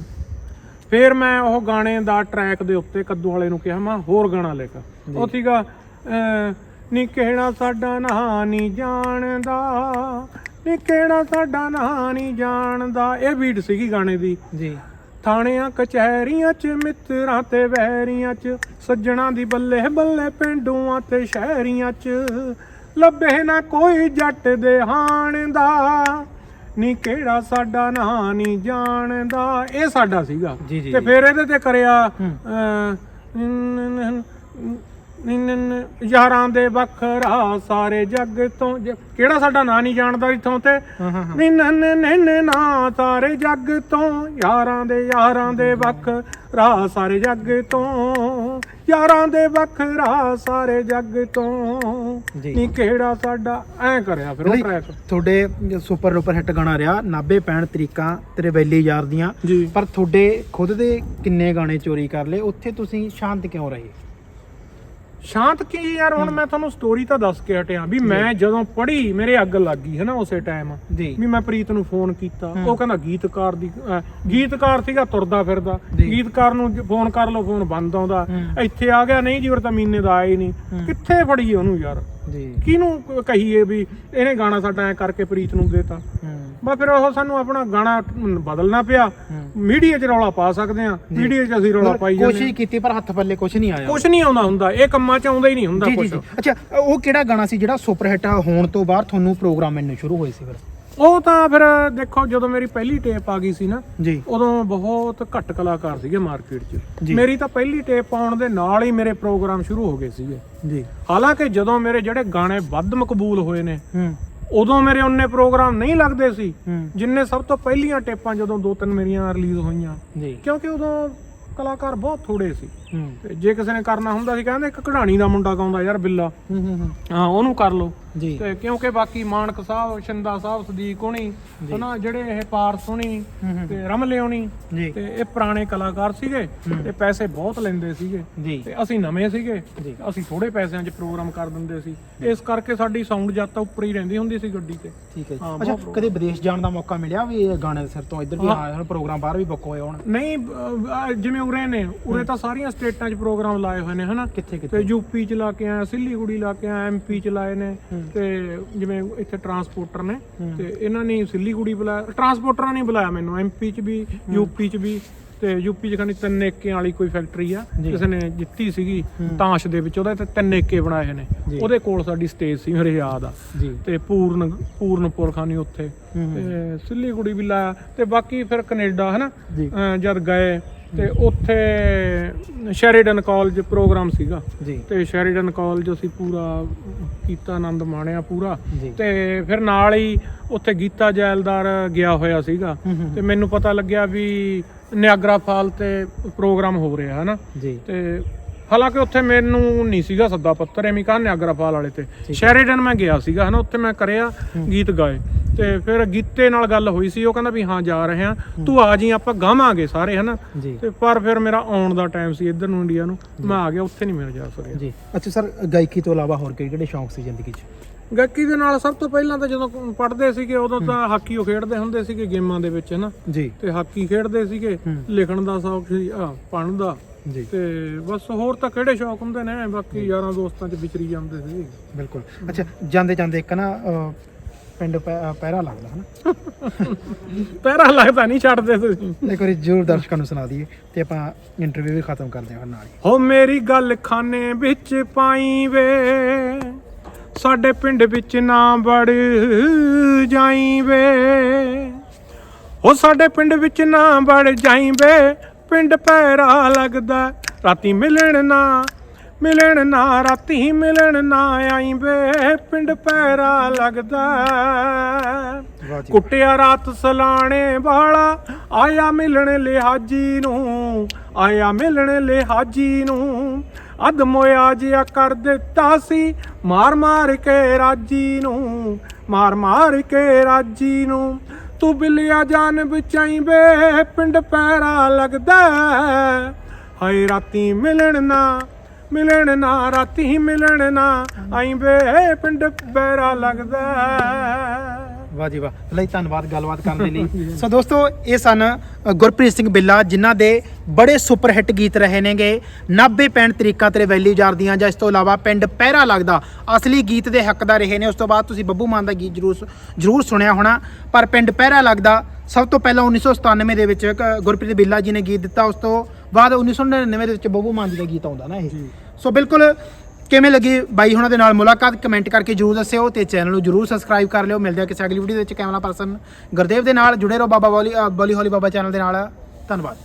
ਫਿਰ ਮੈਂ ਉਹ ਗਾਣੇ ਦਾ ਟਰੈਕ ਦੇ ਉੱਤੇ ਕੱਦੂ ਵਾਲੇ ਨੂੰ ਕਿਹਾ ਮੈਂ ਹੋਰ ਗਾਣਾ ਲੈ ਕੇ ਉਹ ਸੀਗਾ ਨੀ ਕਿਹੜਾ ਸਾਡਾ ਨਾਂ ਨਹੀਂ ਜਾਣਦਾ ਨੀ ਕਿਹੜਾ ਸਾਡਾ ਨਾਂ ਨਹੀਂ ਜਾਣਦਾ। ਇਹ ਬੀਟ ਸੀਗੀ ਗਾਣੇ ਦੀ। ਜੀ। ਥਾਣਿਆਂ ਕਚਹਿਰੀਆਂ 'ਚ ਮਿੱਤਰਾਂ ਤੇ ਵੈਰੀਆਂ 'ਚ ਸੱਜਣਾ ਦੀ ਬੱਲੇ ਬੱਲੇ ਪਿੰਡੂਆਂ ਤੇ ਸ਼ਹਿਰੀਆਂ 'ਚ। ਲੱਭੇ ਨਾ ਕੋਈ ਜੱਟ ਦੇ ਹਾਣ ਦਾ। ਨੀ ਕਿਹੜਾ ਸਾਡਾ ਨਾਂ ਨਹੀਂ ਜਾਣਦਾ ਇਹ ਸਾਡਾ ਸੀਗਾ ਜੀ, ਜੀ, ਤੇ ਜੀ। ਫਿਰ ਇਹਦੇ ਤੇ ਕਰਿਆ। ਅਹ, ਯਾਰਾਂ ਦੇ ਵੱਖਰਾ ਸਾਰੇ ਜੱਗ ਤੋਂ ਜ- ਕਿਹੜਾ ਸਾਡਾ ਨਾਂ ਨਹੀਂ ਜਾਣਦਾ ਇਥੋਂ ਤੇ ਹਾਂ ਹਾਂ ਹਾਂ ਨਿੰਨ ਨਿੰਨ ਨਾ ਸਾਰੇ ਜੱਗ ਤੋਂ ਯਾਰਾਂ ਦੇ ਯਾਰਾਂ ਦੇ ਵੱਖ ਰਾਹ ਸਾਰੇ ਜੱਗ ਤੋਂ ਯਾਰਾਂ ਦੇ ਵੱਖ ਰਾਹ ਸਾਰੇ ਜੱਗ ਤੋਂ। ਜੀ। ਨੀ ਕਿਹੜਾ ਸਾਡਾ ਐ ਕਰਿਆ ਫਿਰ ਉਹ ਟਰੈਕ ਤੁਹਾਡੇ ਸੁਪਰ ਡੁਪਰ ਹਿੱਟ ਗਾਣਾ ਰਿਹਾ 90 65 ਤਰੀਕਾਂ ਤੇਰੇ ਵੈਲੀ ਯਾਰ ਦੀਆਂ। ਜੀ। ਪਰ ਤੁਹਾਡੇ ਖੁਦ ਦੇ ਕਿੰਨੇ ਗਾਣੇ ਚੋਰੀ ਕਰ ਲਏ ਉੱਥੇ ਤੁਸੀਂ ਸ਼ਾਂਤ ਕਿਉਂ ਰਹੇ? ਸ਼ਾਂਤ ਕੀ ਯਾਰ? ਹੁਣ ਮੈਂ ਤੁਹਾਨੂੰ ਸਟੋਰੀ ਤਾਂ ਦੱਸ ਕੇ ਹਟਿਆ ਵੀ ਮੈਂ ਜਦੋਂ ਪੜ੍ਹੀ ਮੇਰੇ ਅੱਗ ਲੱਗ ਗਈ ਹੈ ਨਾ ਉਸੇ ਟਾਈਮ ਜੀ। ਵੀ ਮੈਂ ਪ੍ਰੀਤ ਨੂੰ ਫੋਨ ਕੀਤਾ। ਉਹ ਕਹਿੰਦਾ ਗੀਤਕਾਰ ਦੀ ਅਹ, ਗੀਤਕਾਰ ਸੀਗਾ ਤੁਰਦਾ ਫਿਰਦਾ। ਜੀ। ਗੀਤਕਾਰ ਨੂੰ ਫੋਨ ਕਰ ਲਓ ਫੋਨ ਬੰਦ ਆਉਂਦਾ। ਹੂੰ। ਇੱਥੇ ਆ ਗਿਆ ਨਹੀਂ ਜੀ ਉਹ ਤਾਂ ਮਹੀਨੇ ਦਾ ਆਇਆ ਹੀ ਨਹੀਂ। ਕਿੱਥੇ ਫੜੀਏ ਉਹਨੂੰ ਯਾਰ? ਜੀ। ਕਿਹਨੂੰ ਕਹੀਏ ਵੀ ਇਹਨੇ ਗਾਣਾ ਸਾਡਾ ਐ ਕਰਕੇ ਪ੍ਰੀਤ ਨੂੰ ਦੇਤਾ? ਬਸ ਫਿਰ ਉਹ ਸਾਨੂੰ ਆਪਣਾ ਗਾਣਾ ਬਦਲਣਾ ਪਿਆ। ਮੀਡੀਆ 'ਚ ਰੌਲਾ ਪਾ ਸਕਦੇ ਆ। ਮੀਡੀਆ 'ਚ ਅਸੀਂ ਰੌਲਾ ਪਾਈ ਜਾਂਦੇ ਕੋਸ਼ਿਸ਼ ਕੀਤੀ ਪਰ ਹੱਥ ਪੱਲੇ ਕੁਝ ਨਹੀਂ ਆਇਆ। ਕੁਝ ਨਹੀਂ ਆਉਂਦਾ ਹੁੰਦਾ। ਇਹ ਕੰਮਾਂ 'ਚ ਆਉਂਦਾ ਹੀ ਨਹੀਂ ਹੁੰਦਾ ਕੁਝ ਅੱਛਾ ਉਹ ਕਿਹੜਾ ਗਾਣਾ ਸੀ ਜਿਹੜਾ ਸੁਪਰ ਹਿੱਟ ਹੋਣ ਤੋਂ ਬਾਅਦ ਤੁਹਾਨੂੰ ਪ੍ਰੋਗਰਾਮ ਮਿਲਣੇ ਸ਼ੁਰੂ ਹੋਏ ਸੀ ਫਿਰ। ਉਹ ਤਾਂ ਫਿਰ ਦੇਖੋ ਜਦੋਂ ਮੇਰੀ ਪਹਿਲੀ ਟੇਪ ਆ ਗਈ ਸੀ ਨਾ ਜੀ। ਉਦੋਂ ਬਹੁਤ ਘੱਟ ਕਲਾਕਾਰ ਸੀਗੇ ਮਾਰਕੀਟ 'ਚ। ਮੇਰੀ ਤਾਂ ਪਹਿਲੀ ਟੇਪ ਆਉਣ ਦੇ ਨਾਲ ਹੀ ਮੇਰੇ ਪ੍ਰੋਗਰਾਮ ਸ਼ੁਰੂ ਹੋ ਗਏ ਸੀਗੇ। ਜੀ। ਹਾਲਾਂਕਿ ਜਦੋਂ ਮੇਰੇ ਜਿਹੜੇ ਗਾਣੇ ਵੱਧ ਮਕਬੂਲ ਹੋਏ ਨੇ ਹੂੰ। ਉਦੋਂ ਮੇਰੇ ਉਹਨੇ ਪ੍ਰੋਗਰਾਮ ਨਹੀਂ ਲੱਗਦੇ ਸੀ ਜਿੰਨੇ ਸਭ ਤੋਂ ਪਹਿਲੀਆਂ ਟੇਪਾਂ ਜਦੋਂ ਦੋ ਤਿੰਨ ਮੇਰੀਆਂ ਰਿਲੀਜ਼ ਹੋਈਆਂ। ਜੀ। ਕਿਉਂਕਿ ਉਦੋਂ ਕਲਾਕਾਰ ਬਹੁਤ ਥੋੜੇ ਸੀ। ਤੇ ਜੇ ਕਿਸੇ ਨੇ ਕਰਨਾ ਹੁੰਦਾ ਸੀ ਕਹਿੰਦੇ ਇੱਕ ਕਢਾਣੀ ਦਾ ਮੁੰਡਾ ਗਾਉਂਦਾ ਯਾਰ ਬਿੱਲਾ। ਹੂੰ ਹੂੰ ਹੂੰ। ਹਾਂ ਉਹਨੂੰ ਕਰ ਲਓ। ਜੀ। ਤੇ ਕਿਉਂਕਿ ਬਾਕੀ ਮਾਨਕ ਸਾਹਿਬ ਸ਼ਿੰਦਾ ਸਾਹਿਬ ਸਦੀਕ ਹੋਣੀ। ਹਨਾ ਜਿਹੜੇ ਇਹ ਪਾਰਸ ਹੋਣੀ ਤੇ ਰਮਲੇ ਹੋਣੀ ਤੇ ਇਹ ਪੁਰਾਣੇ ਕਲਾਕਾਰ ਸੀਗੇ। ਤੇ ਪੈਸੇ ਬਹੁਤ ਲੈਂਦੇ ਸੀਗੇ। ਤੇ ਅਸੀਂ ਨਵੇਂ ਸੀਗੇ। ਅਸੀਂ ਥੋੜੇ ਪੈਸਿਆਂ 'ਚ ਪ੍ਰੋਗਰਾਮ ਕਰ ਦਿੰਦੇ ਸੀ। ਇਸ ਕਰਕੇ ਸਾਡੀ ਸਾਊਂਡ ਜਾਤਾ ਉੱਪਰ ਹੀ ਰਹਿੰਦੀ ਹੁੰਦੀ ਸੀ ਗੱਡੀ ਤੇ। ਠੀਕ ਹੈ ਜੀ। ਅੱਛਾ ਕਦੇ ਵਿਦੇਸ਼ ਜਾਣ ਦਾ ਮੌਕਾ ਮਿਲਿਆ ਵੀ ਇਹ ਗਾਣੇ ਦੇ ਸਿਰ ਤੋਂ ਇੱਧਰ ਵੀ ਹੋਣ ਪ੍ਰੋਗਰਾਮ ਬਾਹਰ ਵੀ ਬੁੱਕ ਹੋਏ ਹੋਣ? ਨਹੀਂ ਜਿਵੇਂ ਉਰੇ ਨੇ ਉਰੇ ਤਾਂ ਸਾਰੀਆਂ ਸਟੇਟਾਂ 'ਚ ਪ੍ਰੋਗਰਾਮ ਲਾਏ ਹੋਏ ਨੇ ਹਨਾ ਕਿੱਥੇ ਤੇ ਕਿੱਥੇ ਯੂਪੀ ਚ ਲਾ ਕੇ ਆਇਆ ਸਿੱਲੀਗੁੜੀ ਲਾ ਕੇ ਆਇਆ ਐਮਪੀ ਚ ਲਾਏ ਨੇ। ਤੇ ਜਿਵੇਂ ਇੱਥੇ ਟਰਾਂਸਪੋਰਟਰ ਨੇ। ਤੇ ਇਹਨਾਂ ਨੇ ਸਿੱਲੀਗੁੜੀ ਬੁਲਾਇਆ ਟਰਾਂਸਪੋਰਟਰਾਂ ਨੇ ਬੁਲਾਇਆ ਮੈਨੂੰ ਐਮਪੀ ਚ ਵੀ ਯੂਪੀ ਚ ਵੀ ਤੇ ਯੂਪੀ ਚ ਖਾਨੀ ਤਿੰਨ ਏਕੇ ਵਾਲੀ ਕੋਈ ਫੈਕਟਰੀ ਆ। ਕਿਸੇ ਨੇ ਜਿੱਤੀ ਸੀਗੀ। ਤਾਸ਼ ਦੇ ਵਿੱਚ ਉਹਦੇ ਤੇ ਤਿੰਨ ਏਕੇ ਬਣਾਏ ਨੇ। ਉਹਦੇ ਕੋਲ ਸਾਡੀ ਸਟੇਜ ਸੀ ਮੇਰੇ ਯਾਦ ਆ ਤੇ ਪੂਰਨ ਪੂਰਨਪੁਰ ਖਾਨੀ ਉੱਥੇ। ਤੇ ਸਿੱਲੀਗੁੜੀ ਵੀ ਲਾਇਆ ਤੇ ਬਾਕੀ ਫਿਰ ਕੈਨੇਡਾ ਹਨਾ ਜਦ ਗਏ ਤੇ ਉੱਥੇ ਸ਼ੈਰੀਡਨ ਕਾਲਜ ਪ੍ਰੋਗਰਾਮ ਸੀਗਾ। ਜੀ। ਤੇ ਸ਼ੈਰੀਡਨ ਕਾਲਜ ਅਸੀਂ ਪੂਰਾ ਕੀਤਾ ਆਨੰਦ ਮਾਣਿਆ ਪੂਰਾ। ਤੇ ਫਿਰ ਨਾਲ ਹੀ ਉੱਥੇ ਗੀਤਾ ਜੈਲਦਾਰ ਗਿਆ ਹੋਇਆ ਸੀਗਾ। ਤੇ ਮੈਨੂੰ ਪਤਾ ਲੱਗਿਆ ਵੀ ਨਿਆਗਰਾ ਫਾਲ ਤੇ ਪ੍ਰੋਗਰਾਮ ਹੋ ਰਿਹਾ ਹੈ ਨਾ ਤੇ ਹਾਲਾਂਕਿ ਉੱਥੇ ਮੈਨੂੰ ਨਹੀਂ ਸੀਗਾ ਸੱਦਾ ਪੱਤਰ ਐਵੇਂ ਕਹਾਂ ਨਿਆਗਰਾ ਫਾਲ ਵਾਲੇ ਤੇ। ਸ਼ੈਰੀਡਨ ਮੈਂ ਗਿਆ ਸੀਗਾ ਹਨਾ ਉੱਥੇ ਮੈਂ ਕਰਿਆ ਗੀਤ ਗਾਏ। ਤੇ ਫਿਰ ਗੀਤੇ ਨਾਲ ਗੱਲ ਹੋਈ ਸੀ ਉਹ ਕਹਿੰਦਾ ਵੀ ਹਾਂ ਜਾ ਰਹੇ ਹਾਂ ਤੂੰ ਆ ਜੀ ਆਪਾਂ ਗਾਵਾਂਗੇ ਸਾਰੇ ਹਨਾ। ਤੇ ਪਰ ਫਿਰ ਮੇਰਾ ਆਉਣ ਦਾ ਟਾਈਮ ਸੀ ਇੱਧਰ ਨੂੰ ਇੰਡੀਆ ਨੂੰ ਮੈਂ ਆ ਗਿਆ ਉੱਥੇ ਨਹੀਂ ਮੇਰਾ ਜਾ ਸਕਿਆ। ਜੀ। ਅੱਛਾ ਸਰ ਗਾਇਕੀ ਤੋਂ ਇਲਾਵਾ ਹੋਰ ਕਿਹੜੇ ਕਿਹੜੇ ਸ਼ੌਂਕ ਸੀ ਜ਼ਿੰਦਗੀ 'ਚ? ਗਾਇਕੀ ਦੇ ਨਾਲ ਸਭ ਤੋਂ ਪਹਿਲਾਂ ਤਾਂ ਜਦੋਂ ਪੜ੍ਹਦੇ ਸੀਗੇ ਉਦੋਂ ਤਾਂ ਹਾਕੀ ਉਹ ਖੇਡਦੇ ਹੁੰਦੇ ਸੀਗੇ ਗੇਮਾਂ ਦੇ ਵਿੱਚ ਹਨਾ। ਜੀ। ਤੇ ਹਾਕੀ ਖੇਡਦੇ ਸੀਗੇ। ਲਿਖਣ ਦਾ ਸ਼ੌਕ ਸੀ ਆ ਪੜ੍ਹਨ ਦਾ। ਜੀ। ਤੇ ਬਸ ਹੋਰ ਤਾਂ ਕਿਹੜੇ ਸ਼ੌਕ ਹੁੰਦੇ ਨੇ ਬਾਕੀ ਯਾਰਾਂ ਦੋਸਤਾਂ 'ਚ ਵਿਚਰੀ ਜਾਂਦੇ ਸੀ। ਬਿਲਕੁਲ। ਅੱਛਾ ਜਾਂਦੇ ਜਾਂਦੇ ਇੱਕ ਨਾ ਅਹ, ਪਿੰਡ ਪੈ- ਲੱਗਦਾ ਹਨਾ? [LAUGHS] ਪਹਿਰਾ ਲੱਗਦਾ ਨਹੀਂ ਛੱਡਦੇ ਤੁਸੀਂ। ਇੱਕ ਵਾਰੀ ਜ਼ਰੂਰ ਦਰਸ਼ਕਾਂ ਨੂੰ ਸੁਣਾ ਦਈਏ ਤੇ ਆਪਾਂ ਇੰਟਰਵਿਊ ਵੀ ਖਤਮ ਕਰਦੇ ਹਾਂ ਨਾਲ ਹੀ। ਹੋ ਮੇਰੀ ਗੱਲ ਖਾਨੇ ਵਿੱਚ ਪਾਈ ਵੇ ਸਾਡੇ ਪਿੰਡ ਵਿੱਚ ਨਾ ਵੜ ਜਾਈ ਵੇ। ਹੋ ਸਾਡੇ ਪਿੰਡ ਵਿੱਚ ਨਾ ਵੜ ਜਾਈ ਵੇ ਪਿੰਡ ਪੈਰਾ ਲੱਗਦਾ ਰਾਤੀ ਮਿਲਣ ਨਾ ਮਿਲਣ ਨਾ ਰਾਤੀ ਮਿਲਣ ਨਾ ਆਈ ਵੇ ਪਿੰਡ ਪੈਰਾ ਲੱਗਦਾ। ਕੁੱਟਿਆ ਰਾਤ ਸਲਾਣੇ ਵਾਲਾ ਆਇਆ ਮਿਲਣ ਲਿਹਾਜੀ ਨੂੰ ਆਇਆ ਮਿਲਣ ਲਿਹਾਜੀ ਨੂੰ। ਅਧ ਮੋਇਆ ਜਿਆ ਕਰ ਦਿੱਤਾ ਸੀ ਮਾਰ ਮਾਰ ਕੇ ਰਾਜੀ ਨੂੰ ਮਾਰ ਮਾਰ ਕੇ ਰਾਜੀ ਨੂੰ। ਤੂੰ ਬਿੱਲਿਆ ਜਾਨ ਬਚਾਈ ਵੇ, ਪਿੰਡ ਪੈਰਾ ਲੱਗਦਾ ਹਾਏ, ਰਾਤੀ ਮਿਲਣ ਨਾ ਮਿਲਣ ਨਾ, ਰਾਤੀ ਮਿਲਣ ਨਾ, ਆਈ ਵੇ, ਪਿੰਡ ਪੈਰਾ ਲੱਗਦਾ ਵਾਹ ਜੀ ਵਾਹ। ਲਈ ਧੰਨਵਾਦ ਗੱਲਬਾਤ ਕਰਨ ਦੇ ਲਈ। ਸੋ ਦੋਸਤੋ ਇਹ ਸਨ ਗੁਰਪ੍ਰੀਤ ਸਿੰਘ ਬਿੱਲਾ ਜਿਨ੍ਹਾਂ ਦੇ ਬੜੇ ਸੁਪਰ ਹਿੱਟ ਗੀਤ ਰਹੇ ਨੇਗੇ। 90 ਪੈਣ ਤਰੀਕਾ ਤੇਰੇ ਵੈਲੀ ਜਾਰਦੀਆਂ ਜਾਂ ਇਸ ਤੋਂ ਇਲਾਵਾ ਪਿੰਡ ਪਹਿਰਾ ਲੱਗਦਾ ਅਸਲੀ ਗੀਤ ਦੇ ਹੱਕਦਾਰ ਰਹੇ ਨੇ। ਉਸ ਤੋਂ ਬਾਅਦ ਤੁਸੀਂ ਬੱਬੂ ਮਾਨ ਦਾ ਗੀਤ ਜਰੂਰ ਜਰੂਰ ਸੁਣਿਆ ਹੋਣਾ। ਪਰ ਪਿੰਡ ਪਹਿਰਾ ਲੱਗਦਾ ਸਭ ਤੋਂ ਪਹਿਲਾਂ 1997 ਦੇ ਵਿੱਚ ਗੁਰਪ੍ਰੀਤ ਬਿੱਲਾ ਜੀ ਨੇ ਗੀਤ ਦਿੱਤਾ। ਉਸ ਤੋਂ ਬਾਅਦ 1999 ਦੇ ਵਿੱਚ ਬੱਬੂ ਮਾਨ ਜੀ ਦਾ ਗੀਤ ਆਉਂਦਾ ਨਾ ਇਹ। ਸੋ ਬਿਲਕੁਲ ਕਿਵੇਂ ਲੱਗੀ ਬਾਈ ਹੁਣਾਂ ਦੇ ਨਾਲ ਮੁਲਾਕਾਤ? ਕਮੈਂਟ ਕਰਕੇ ਜਰੂਰ ਦੱਸਿਓ ਤੇ ਚੈਨਲ ਨੂੰ ਜਰੂਰ ਸਬਸਕ੍ਰਾਈਬ ਕਰ ਲਿਓ। ਮਿਲਦੇ ਆ ਕਿਸੇ ਅਗਲੀ ਵੀਡੀਓ ਦੇ ਵਿੱਚ। ਕੈਮਰਾ ਪਰਸਨ ਗੁਰਦੇਵ ਦੇ ਨਾਲ। ਜੁੜੇ ਰਹੋ ਬਾਬਾ ਬੋਲੀ ਅ, ਬੋਲੀ ਹੋਲੀ ਬਾਬਾ ਚੈਨਲ ਦੇ ਨਾਲ। ਧੰਨਵਾਦ।